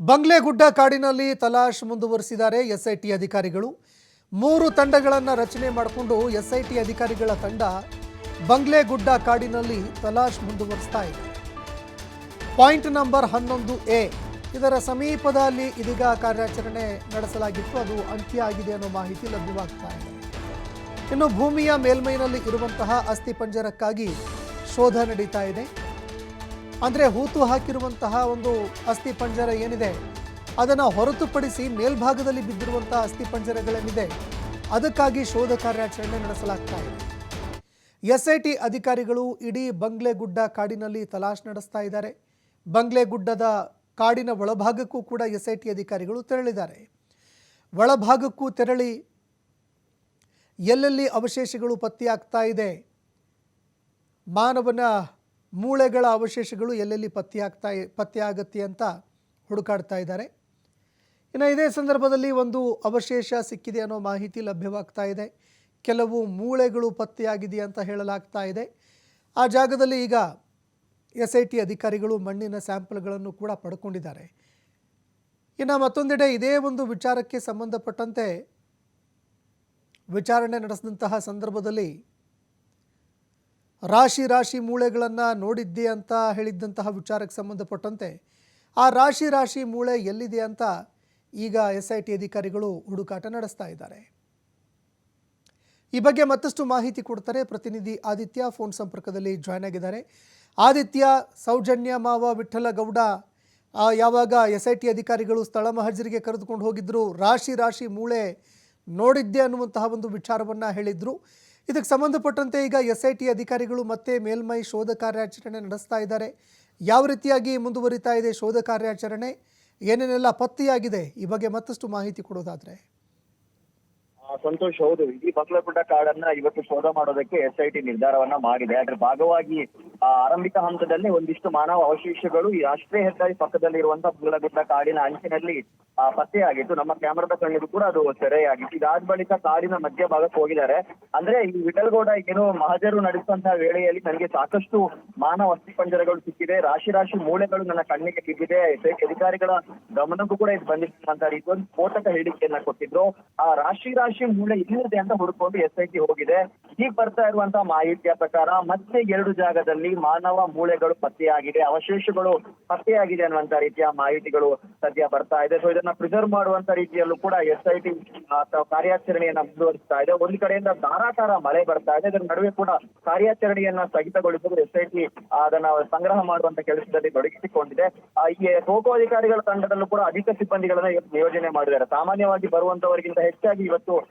ಬಂಗ್ಲೆಗುಡ್ಡ ಕಾಡಿನಲ್ಲಿ ತಲಾಶ್ ಮುಂದುವರಿಸಿದ್ದಾರೆ ಎಸ್ಐಟಿ ಅಧಿಕಾರಿಗಳು. ಮೂರು ತಂಡಗಳನ್ನು ರಚನೆ ಮಾಡಿಕೊಂಡು ಎಸ್ಐಟಿ ಅಧಿಕಾರಿಗಳ ತಂಡ ಬಂಗ್ಲೆಗುಡ್ಡ ಕಾಡಿನಲ್ಲಿ ತಲಾಶ್ ಮುಂದುವರಿಸ್ತಾ ಇದೆ. ಪಾಯಿಂಟ್ ನಂಬರ್ ಹನ್ನೊಂದು ಎ, ಇದರ ಸಮೀಪದಲ್ಲಿ ಇದೀಗ ಕಾರ್ಯಾಚರಣೆ ನಡೆಸಲಾಗಿತ್ತು. ಅದು ಅಂತ್ಯ ಆಗಿದೆ ಅನ್ನೋ ಮಾಹಿತಿ ಲಭ್ಯವಾಗ್ತಾ ಇದೆ. ಇನ್ನು ಭೂಮಿಯ ಮೇಲ್ಮೈನಲ್ಲಿ ಇರುವಂತಹ ಅಸ್ಥಿ ಪಂಜರಕ್ಕಾಗಿ ಶೋಧ ನಡೀತಾ ಇದೆ. ಅಂದರೆ ಹೂತು ಹಾಕಿರುವಂತಹ ಒಂದು ಅಸ್ಥಿ ಪಂಜರ ಏನಿದೆ, ಅದನ್ನು ಹೊರತುಪಡಿಸಿ ಮೇಲ್ಭಾಗದಲ್ಲಿ ಬಿದ್ದಿರುವಂತಹ ಅಸ್ಥಿ ಪಂಜರಗಳೇನಿದೆ, ಅದಕ್ಕಾಗಿ ಶೋಧ ಕಾರ್ಯಾಚರಣೆ ನಡೆಸಲಾಗ್ತಾ ಇದೆ. ಎಸ್ಐಟಿ ಅಧಿಕಾರಿಗಳು ಇಡೀ ಬಂಗ್ಲೆಗುಡ್ಡ ಕಾಡಿನಲ್ಲಿ ತಲಾಶ್ ನಡೆಸ್ತಾ ಇದ್ದಾರೆ. ಬಂಗ್ಲೆಗುಡ್ಡದ ಕಾಡಿನ ಒಳಭಾಗಕ್ಕೂ ಕೂಡ ಎಸ್ಐಟಿ ಅಧಿಕಾರಿಗಳು ತೆರಳಿದ್ದಾರೆ. ಒಳಭಾಗಕ್ಕೂ ತೆರಳಿ ಎಲ್ಲೆಲ್ಲಿ ಅವಶೇಷಗಳು ಪತ್ತೆಯಾಗ್ತಾ ಇದೆ, ಮಾನವನ ಮೂಳೆಗಳ ಅವಶೇಷಗಳು ಎಲ್ಲೆಲ್ಲಿ ಪತ್ತೆಯಾಗ್ತಾ ಪತ್ತೆಯಾಗತ್ತೆ ಅಂತ ಹುಡುಕಾಡ್ತಾ ಇದ್ದಾರೆ. ಇನ್ನು ಇದೇ ಸಂದರ್ಭದಲ್ಲಿ ಒಂದು ಅವಶೇಷ ಸಿಕ್ಕಿದೆ ಅನ್ನೋ ಮಾಹಿತಿ ಲಭ್ಯವಾಗ್ತಾ ಇದೆ. ಕೆಲವು ಮೂಳೆಗಳು ಪತ್ತೆಯಾಗಿದೆ ಅಂತ ಹೇಳಲಾಗ್ತಾ ಇದೆ. ಆ ಜಾಗದಲ್ಲಿ ಈಗ ಎಸ್ ಐ ಟಿ ಅಧಿಕಾರಿಗಳು ಮಣ್ಣಿನ ಸ್ಯಾಂಪಲ್ಗಳನ್ನು ಕೂಡ ಪಡ್ಕೊಂಡಿದ್ದಾರೆ. ಇನ್ನು ಮತ್ತೊಂದೆಡೆ ಇದೇ ಒಂದು ವಿಚಾರಕ್ಕೆ ಸಂಬಂಧಪಟ್ಟಂತೆ ವಿಚಾರಣೆ ನಡೆಸಿದಂತಹ ಸಂದರ್ಭದಲ್ಲಿ ರಾಶಿ ರಾಶಿ ಮೂಳೆಗಳನ್ನು ನೋಡಿದ್ದೆ ಅಂತ ಹೇಳಿದ್ದಂತಹ ವಿಚಾರಕ್ಕೆ ಸಂಬಂಧಪಟ್ಟಂತೆ ಆ ರಾಶಿ ರಾಶಿ ಮೂಳೆ ಎಲ್ಲಿದೆ ಅಂತ ಈಗ ಎಸ್ ಐ ಟಿ ಅಧಿಕಾರಿಗಳು ಹುಡುಕಾಟ ನಡೆಸ್ತಾ ಇದ್ದಾರೆ. ಈ ಬಗ್ಗೆ ಮತ್ತಷ್ಟು ಮಾಹಿತಿ ಕೊಡ್ತಾರೆ ಪ್ರತಿನಿಧಿ ಆದಿತ್ಯ ಫೋನ್ ಸಂಪರ್ಕದಲ್ಲಿ ಜಾಯ್ನ್ ಆಗಿದ್ದಾರೆ. ಆದಿತ್ಯ ಸೌಜನ್ಯ ಮಾವ ವಿಠ್ಠಲ ಗೌಡ ಆ, ಯಾವಾಗ ಎಸ್ ಐ ಟಿ ಅಧಿಕಾರಿಗಳು ಸ್ಥಳ ಮಹಜರಿಗೆ ಕರೆದುಕೊಂಡು ಹೋಗಿದ್ರು ರಾಶಿ ರಾಶಿ ಮೂಳೆ ನೋಡಿದ್ದೆ ಅನ್ನುವಂತಹ ಒಂದು ವಿಚಾರವನ್ನು ಹೇಳಿದ್ರು. ಇದಕ್ಕೆ ಸಂಬಂಧಪಟ್ಟಂತೆ ಈಗ ಎಸ್ ಐ ಟಿ ಅಧಿಕಾರಿಗಳು ಮತ್ತೆ ಮೇಲ್ಮೈ ಶೋಧ ಕಾರ್ಯಾಚರಣೆ ನಡೆಸ್ತಾ ಇದ್ದಾರೆ. ಯಾವ ರೀತಿಯಾಗಿ ಮುಂದುವರಿತಾ ಇದೆ ಶೋಧ ಕಾರ್ಯಾಚರಣೆ? ಏನೇನೆಲ್ಲ ಪತ್ತೆಯಾಗಿದೆ? ಈ ಬಗ್ಗೆ ಮತ್ತಷ್ಟು ಮಾಹಿತಿ ಕೊಡೋದಾದ್ರೆ. ಸಂತೋಷ್ ಹೌದು. ಇಡೀ ಬಕ್ಲಗುಡ್ಡ ಕಾಡನ್ನ ಇವತ್ತು ಶೋಧ ಮಾಡೋದಕ್ಕೆ ಎಸ್ ಐ ಟಿ ನಿರ್ಧಾರವನ್ನ ಮಾಡಿದೆ. ಅದರ ಭಾಗವಾಗಿ ಆರಂಭಿಕ ಹಂತದಲ್ಲಿ ಒಂದಿಷ್ಟು ಮಾನವ ಅವಶೇಷಗಳು ಈ ರಾಷ್ಟ್ರೀಯ ಹೆದ್ದಾರಿ ಪಕ್ಕದಲ್ಲಿ ಇರುವಂತಹ ಬಕ್ಲಗುಡ್ಡ ಕಾಡಿನ ಅಂಚಿನಲ್ಲಿ ಪತ್ತೆಯಾಗಿತ್ತು. ನಮ್ಮ ಕ್ಯಾಮರಾದ ಕಣ್ಣಿಗೂ ಕೂಡ ಅದು ಸೆರೆಯಾಗಿತ್ತು. ಇದಾದ ಬಳಿಕ ಕಾಡಿನ ಮಧ್ಯಭಾಗಕ್ಕೆ ಹೋಗಿದ್ದಾರೆ. ಅಂದ್ರೆ ಈ ವಿಠಲ್ಗೌಡ ಏನು ಮಹಜರು ನಡೆಸುವಂತಹ ವೇಳೆಯಲ್ಲಿ ನನಗೆ ಸಾಕಷ್ಟು ಮಾನವ ಅಸ್ಥಿಪಂಜರಗಳು ಸಿಕ್ಕಿದೆ. ರಾಶಿ ರಾಶಿ ಮೂಳೆಗಳು ನನ್ನ ಕಣ್ಣಿಗೆ ಬಿದ್ದಿದೆ ಅಧಿಕಾರಿಗಳ ಗಮನಕ್ಕೂ ಕೂಡ ಇದು ಅಂತ ರೀತಿ ಒಂದು ಸ್ಫೋಟಕ ಹೇಳಿಕೆಯನ್ನ ಕೊಟ್ಟಿದ್ರು. ಆ ರಾಶಿ ರಾಶಿ ಮೂಳೆ ಇಲ್ಲದೆ ಅಂತ ಹುಡುಕೊಂಡು ಎಸ್ ಐ ಟಿ ಹೋಗಿದೆ. ಈಗ ಬರ್ತಾ ಇರುವಂತಹ ಮಾಹಿತಿಯ ಪ್ರಕಾರ ಮತ್ತೆ ಎರಡು ಜಾಗದಲ್ಲಿ ಮಾನವ ಮೂಳೆಗಳು ಪತ್ತೆಯಾಗಿದೆ. ಅವಶೇಷಗಳು ಪತ್ತೆಯಾಗಿದೆ ಅನ್ನುವಂತ ರೀತಿಯ ಮಾಹಿತಿಗಳು ಸದ್ಯ ಬರ್ತಾ ಇದೆ. ಸೊ ಇದನ್ನ ಪ್ರಿಸರ್ವ್ ಮಾಡುವಂತ ರೀತಿಯಲ್ಲೂ ಕೂಡ ಎಸ್ ಐ ಟಿ ಕಾರ್ಯಾಚರಣೆಯನ್ನ ಮುಂದುವರಿಸ್ತಾ ಇದೆ. ಒಂದು ಕಡೆಯಿಂದ ಧಾರಾಕಾರ ಮಳೆ ಬರ್ತಾ ಇದೆ. ಇದರ ನಡುವೆ ಕೂಡ ಕಾರ್ಯಾಚರಣೆಯನ್ನ ಸ್ಥಗಿತಗೊಳಿಸಲು ಎಸ್ ಐ ಟಿ ಅದನ್ನ ಸಂಗ್ರಹ ಮಾಡುವಂತ ಕೆಲಸದಲ್ಲಿ ತೊಡಗಿಸಿಕೊಂಡಿದೆ. ಈ ಖೋಖೋ ಅಧಿಕಾರಿಗಳ ತಂಡದಲ್ಲೂ ಕೂಡ ಅಧಿಕ ಸಿಬ್ಬಂದಿಗಳನ್ನ ನಿಯೋಜನೆ ಮಾಡಿದ್ದಾರೆ. ಸಾಮಾನ್ಯವಾಗಿ ಬರುವಂತವರಿಗಿಂತ ಹೆಚ್ಚಾಗಿ ಇವತ್ತು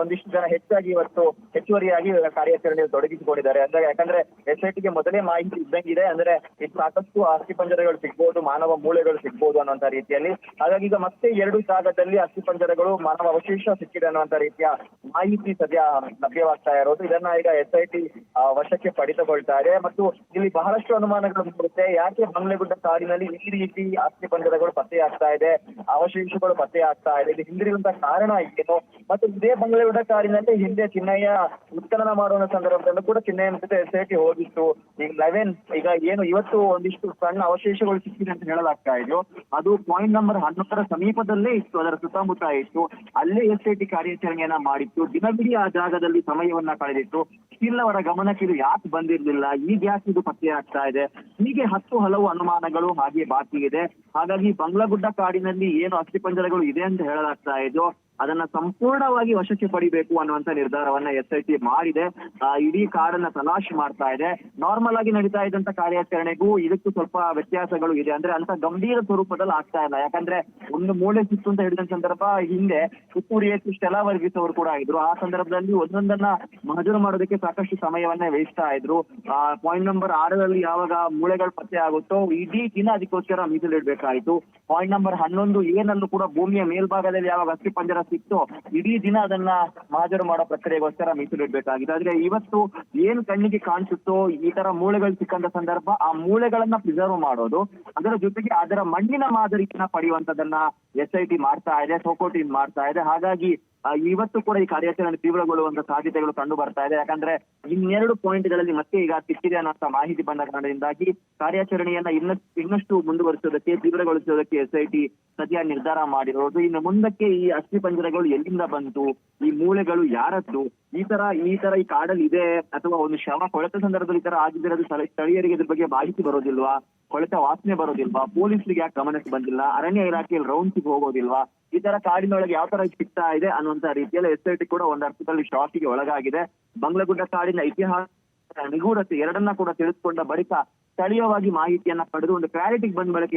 ಒಂದಿಷ್ಟು ಜನ ಹೆಚ್ಚಾಗಿ ಇವತ್ತು ಹೆಚ್ಚುವರಿಯಾಗಿ ಕಾರ್ಯಾಚರಣೆಯಲ್ಲಿ ತೊಡಗಿಸಿಕೊಂಡಿದ್ದಾರೆ. ಅಂದ್ರೆ ಯಾಕಂದ್ರೆ ಎಸ್ ಐ ಟಿಗೆ ಮೊದಲೇ ಮಾಹಿತಿ ಇದ್ದಂಗಿದೆ. ಅಂದ್ರೆ ಇದು ಸಾಕಷ್ಟು ಅಸ್ಥಿಪಂಜರಗಳು ಸಿಗ್ಬಹುದು ಮಾನವ ಮೂಳೆಗಳು ಸಿಗ್ಬಹುದು ಅನ್ನುವಂತ ರೀತಿಯಲ್ಲಿ. ಹಾಗಾಗಿ ಈಗ ಮತ್ತೆ ಎರಡು ಜಾಗದಲ್ಲಿ ಅಸ್ಥಿಪಂಜರಗಳು ಮಾನವ ಅವಶೇಷ ಸಿಕ್ಕಿದೆ ಅನ್ನುವಂತ ರೀತಿಯ ಮಾಹಿತಿ ಸದ್ಯ ಲಭ್ಯವಾಗ್ತಾ ಇರೋದು. ಇದನ್ನ ಈಗ ಎಸ್ ಐ ಟಿ ವಶಕ್ಕೆ ಪಡಿತಗೊಳ್ತಾ ಇದೆ. ಮತ್ತು ಇಲ್ಲಿ ಬಹಳಷ್ಟು ಅನುಮಾನಗಳು ಬರುತ್ತೆ ಯಾಕೆ ಬಂಗ್ಲೆಗುಡ್ಡ ಕಾಡಿನಲ್ಲಿ ಈ ರೀತಿ ಅಸ್ಥಿಪಂಜರಗಳು ಪತ್ತೆಯಾಗ್ತಾ ಇದೆ, ಅವಶೇಷಗಳು ಪತ್ತೆಯಾಗ್ತಾ ಇದೆ? ಇದು ಹಿಂದಿರುವಂತ ಕಾರಣ ಏನು? ಮತ್ತು ಇದೇ ಬಂಗ್ಲೆಗುಡ್ಡ ಕಾರಿನಲ್ಲಿ ಹಿಂದೆ ಚಿನ್ನಯ್ಯ ಉತ್ಖನನ ಮಾಡುವ ಸಂದರ್ಭದಲ್ಲೂ ಕೂಡ ಚಿನ್ನಯ್ಯನ ಜೊತೆ ಎಸ್ ಐ ಟಿ ಹೋಗಿತ್ತು. ಈಗ ಲೆವೆನ್, ಈಗ ಏನು ಇವತ್ತು ಒಂದಿಷ್ಟು ಸಣ್ಣ ಅವಶೇಷಗಳು ಸಿಕ್ಕಿದೆ ಅಂತ ಹೇಳಲಾಗ್ತಾ ಇದೆಯೋ, ಅದು ಪಾಯಿಂಟ್ ನಂಬರ್ ಹನ್ನೊಂದರ ಸಮೀಪದಲ್ಲೇ ಇತ್ತು. ಅದರ ಸುತ್ತಮುತ್ತ ಇತ್ತು. ಅಲ್ಲೇ ಎಸ್ ಐ ಟಿ ಕಾರ್ಯಾಚರಣೆಯನ್ನ ಮಾಡಿತ್ತು. ದಿನವಿಡೀ ಆ ಜಾಗದಲ್ಲಿ ಸಮಯವನ್ನ ಕಳೆದಿತ್ತು. ಸ್ಟಿಲ್ ಅವರ ಗಮನಕ್ಕೆ ಇದು ಯಾಕೆ ಬಂದಿರಲಿಲ್ಲ? ಈಗ ಯಾಕೆ ಇದು ಪತ್ತೆ ಆಗ್ತಾ ಇದೆ? ಹೀಗೆ ಹತ್ತು ಹಲವು ಅನುಮಾನಗಳು ಹಾಗೆ ಬಾಕಿ ಇದೆ. ಹಾಗಾಗಿ ಬಂಗ್ಲಗುಡ್ಡ ಕಾಡಿನಲ್ಲಿ ಏನು ಅಸ್ಥಿಪಂಜರಗಳು ಇದೆ ಅಂತ ಹೇಳಲಾಗ್ತಾ ಇದೆಯೋ ಅದನ್ನ ಸಂಪೂರ್ಣವಾಗಿ ವಶಕ್ಕೆ ಪಡಿಬೇಕು ಅನ್ನುವಂತ ನಿರ್ಧಾರವನ್ನ ಎಸ್ ಐ ಟಿ ಮಾಡಿದೆ. ಇಡೀ ಕಾಡನ್ನ ತಲಾಶ್ ಮಾಡ್ತಾ ಇದೆ. ನಾರ್ಮಲ್ ಆಗಿ ನಡೀತಾ ಇದ್ದಂತ ಕಾರ್ಯಾಚರಣೆಗೂ ಇದಕ್ಕೂ ಸ್ವಲ್ಪ ವ್ಯತ್ಯಾಸಗಳು ಇದೆ. ಅಂದ್ರೆ ಅಂತ ಗಂಭೀರ ಸ್ವರೂಪದಲ್ಲಿ ಆಗ್ತಾ ಇಲ್ಲ. ಯಾಕಂದ್ರೆ ಒಂದು ಮೂಳೆ ಸಿಕ್ತು ಅಂತ ಹೇಳಿದ ಸಂದರ್ಭ ಹಿಂದೆ ಎಸ್ ಸ್ಟೆಲ ಅವರು ಕೂಡ ಆಗಿದ್ರು ಆ ಸಂದರ್ಭದಲ್ಲಿ ಒಂದೊಂದನ್ನ ಮಹಜೂರು ಮಾಡೋದಕ್ಕೆ ಸಾಕಷ್ಟು ಸಮಯವನ್ನ ವ್ಯಯಿಸ್ತಾ ಇದ್ರು. ಪಾಯಿಂಟ್ ನಂಬರ್ ಆರರಲ್ಲಿ ಯಾವಾಗ ಮೂಳೆಗಳು ಪತ್ತೆ ಆಗುತ್ತೋ ಇಡೀ ದಿನ ಅದಕ್ಕೋಸ್ಕರ ಮೀಸಲಿಡ್ಬೇಕಾಯ್ತು. ಪಾಯಿಂಟ್ ನಂಬರ್ ಹನ್ನೊಂದು ಏನಲ್ಲೂ ಕೂಡ ಭೂಮಿಯ ಮೇಲ್ಭಾಗದಲ್ಲಿ ಯಾವಾಗ ಅಸ್ಥಿ ಪಂಜರ ಸಿಕ್ತೋ ಇಡೀ ದಿನ ಅದನ್ನ ಮಾಜರು ಮಾಡೋ ಪ್ರಕ್ರಿಯೆಗೋಸ್ಕರ ಮೀಸಲಿಡ್ಬೇಕಾಗಿದೆ ಆದ್ರೆ ಇವತ್ತು ಏನ್ ಕಣ್ಣಿಗೆ ಕಾಣಿಸುತ್ತೋ ಈ ತರ ಮೂಳೆಗಳು ಸಿಕ್ಕಂತ ಸಂದರ್ಭ ಆ ಮೂಳೆಗಳನ್ನ ಪ್ರಿಸರ್ವ್ ಮಾಡೋದು, ಅದರ ಜೊತೆಗೆ ಅದರ ಮಣ್ಣಿನ ಮಾದರಿಯನ್ನ ಪಡೆಯುವಂತದನ್ನ ಎಸ್ ಐ ಟಿ ಮಾಡ್ತಾ ಇದೆ ಸೋಕೋಟಿನ್ ಮಾಡ್ತಾ ಇದೆ. ಹಾಗಾಗಿ ಇವತ್ತು ಕೂಡ ಈ ಕಾರ್ಯಾಚರಣೆ ತೀವ್ರಗೊಳ್ಳುವಂತ ಸಾಧ್ಯತೆಗಳು ಕಂಡು ಬರ್ತಾ ಇದೆ. ಯಾಕಂದ್ರೆ ಇನ್ನೆರಡು ಪಾಯಿಂಟ್ಗಳಲ್ಲಿ ಮತ್ತೆ ಈಗ ಸಿಕ್ಕಿದೆ ಅನ್ನೋ ಮಾಹಿತಿ ಬಂದ ಕಾರಣದಿಂದಾಗಿ ಕಾರ್ಯಾಚರಣೆಯನ್ನ ಇನ್ನಷ್ಟು ಇನ್ನಷ್ಟು ಮುಂದುವರಿಸೋದಕ್ಕೆ, ತೀವ್ರಗೊಳಿಸೋದಕ್ಕೆ ಎಸ್ ಐ ಟಿ ಸದ್ಯ ನಿರ್ಧಾರ ಮಾಡಿರೋದು. ಇನ್ನು ಮುಂದಕ್ಕೆ ಈ ಅಸ್ಥಿ ಪಂಜರಗಳು ಎಲ್ಲಿಂದ ಬಂತು, ಈ ಮೂಳೆಗಳು ಯಾರದ್ದು, ಈ ತರ ಈ ತರ ಈ ಕಾಡಲ್ಲಿ ಇದೆ ಅಥವಾ ಒಂದು ಶವ ಕೊಳೆತ ಸಂದರ್ಭದಲ್ಲಿ ಈ ತರ ಆಗಿದ್ದಿರೋದು ಸ್ಥಳ- ಸ್ಥಳೀಯರಿಗೆ ಇದ್ರ ಬಗ್ಗೆ ಮಾಹಿತಿ ಬರೋದಿಲ್ವಾ? ಕೊಳೆತ ವಾಸನೆ ಬರೋದಿಲ್ವಾ? ಪೊಲೀಸರಿಗೆ ಯಾಕೆ ಗಮನಕ್ಕೆ ಬಂದಿಲ್ಲ? ಅರಣ್ಯ ಇಲಾಖೆಯಲ್ಲಿ ಹೋಗೋದಿಲ್ವಾ? ಈ ತರ ಕಾಡಿನೊಳಗೆ ಯಾವ ತರ ಸಿಗ್ತಾ ಇದೆ ಅನ್ನುವಂತ ರೀತಿಯಲ್ಲಿ ಎಸ್ ಐ ಟಿ ಕೂಡ ಒಂದು ಅರ್ಥದಲ್ಲಿ ಶಾಕಿಗೆ ಒಳಗಾಗಿದೆ. ಬಂಗ್ಲಗುಡ್ಡ ಕಾಡಿನ ಇತಿಹಾಸ ನಿಗೂಢತೆ ಎರಡನ್ನ ಕೂಡ ತಿಳಿದುಕೊಂಡ ಬಳಿಕ ಸ್ಥಳೀಯವಾಗಿ ಮಾಹಿತಿಯನ್ನ ಪಡೆದು ಒಂದು ಕ್ಲಾರಿಟಿಗೆ ಬಂದ ಬಳಿಕ